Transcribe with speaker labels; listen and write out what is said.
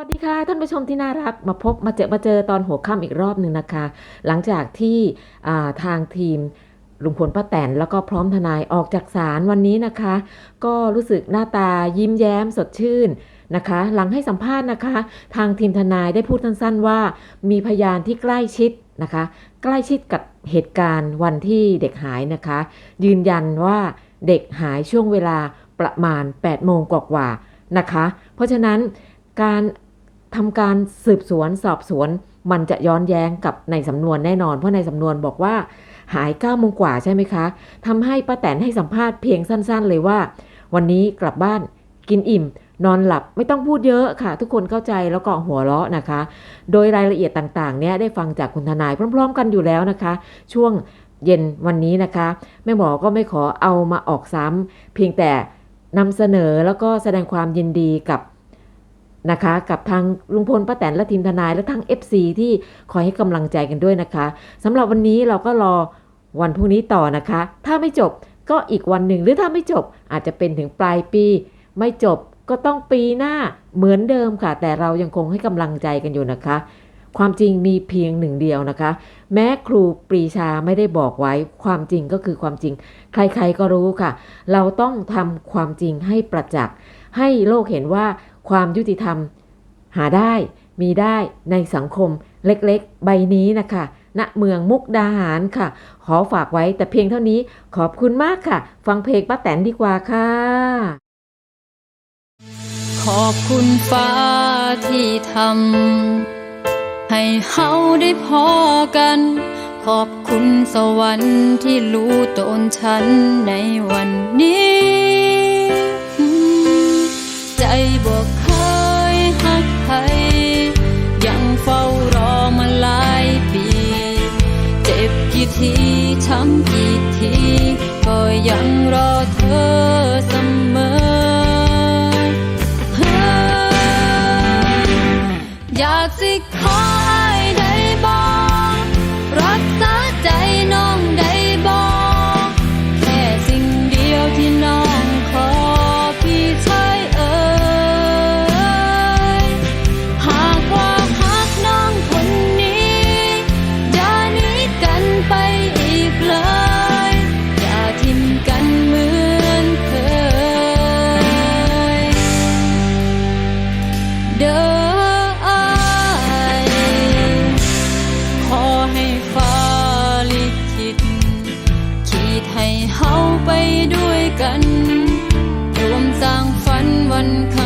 Speaker 1: วัสดีค่ะ ท่านผู้ชมที่น่ารักมาพบมาเจอมาเจอตอนหัวค่ำอีกรอบหนึ่งนะคะ หลังจากที่อ่าทางทีมลุงพลป้าแตนแล้วก็พร้อมทนายออกจากศาลวันนี้นะคะ ก็รู้สึกหน้าตายิ้มแย้มสดชื่นนะคะ หลังให้สัมภาษณ์นะคะ ทางทีมทนายได้พูดสั้นๆว่ามีพยานที่ใกล้ชิดนะคะ ใกล้ชิดกับเหตุการณ์วันที่เด็กหายนะคะ ยืนยันว่าเด็กหายช่วงเวลาประมาณ8โมงกว่าๆนะคะ เพราะฉะนั้นการ ทำการสืบสวนสอบสวน มันจะย้อนแย้งกับในสำนวนแน่นอน เพราะในสำนวนบอกว่า หาย9โมงกว่าใช่ไหมคะทำให้ป้าแตนให้สัมภาษณ์เพียงสั้น ๆ เลยว่า วันนี้กลับบ้านกินอิ่ม นอนหลับไม่ต้องพูดเยอะค่ะ ทุกคนเข้าใจแล้วก็หัวเราะนะคะ โดยรายละเอียดต่างๆ เนี่ยได้ฟังจากคุณทนายพร้อม ๆ กันอยู่แล้วนะคะ ช่วงเย็นวันนี้นะคะแม่หมอก็ไม่ขอเอามาออกซ้ำเพียงแต่นำเสนอแล้วก็แสดงความยินดีกับ นะคะ กับทางลุงพลป้าแตนและทีมทนายและทั้ง FC ที่คอยให้กำลังใจกันด้วยนะคะสำหรับวันนี้เราก็รอวันพรุ่งนี้ต่อนะคะ ถ้าไม่จบก็อีกวันหนึ่งหรือถ้าไม่จบอาจจะเป็นถึงปลายปี ไม่จบก็ต้องปีหน้าเหมือนเดิมค่ะ แต่เรายังคงให้กำลังใจกันอยู่นะคะ ความจริงมีเพียงหนึ่งเดียวนะคะ แม้ครูปรีชาไม่ได้บอกไว้ ความจริงก็คือความจริง ใครๆก็รู้ค่ะ เราต้องทำความจริงให้ประจักษ์ให้โลกเห็นว่า ความยุติธรรม หาได้มีได้ในสังคมเล็กๆ ใบนี้นะคะณเมืองมุกดาหารค่ะ ขอฝากไว้แต่เพียงเท่านี้ขอบคุณมากค่ะ ฟังเพลงป้าแตนดีกว่าค่ะ
Speaker 2: ขอบคุณฟ้าที่ทำให้เฮาได้พอกัน ขอบคุณสวรรค์ที่รู้ตนฉันในวันนี้ ยังรอเธอเสมอ อยากสิขอให้ได้บอกรักษาใจน้องได้บอกแค่สิ่งเดียวที่น้องขอพี่ชายเอ่ยหากว่าหักน้องคนนี้อย่าหนีกันไปอีกเลยอย่ ฟ้าลิขิตขีดให้เฮาไปด้วยกัน รวมสร้างฝันวันข้าง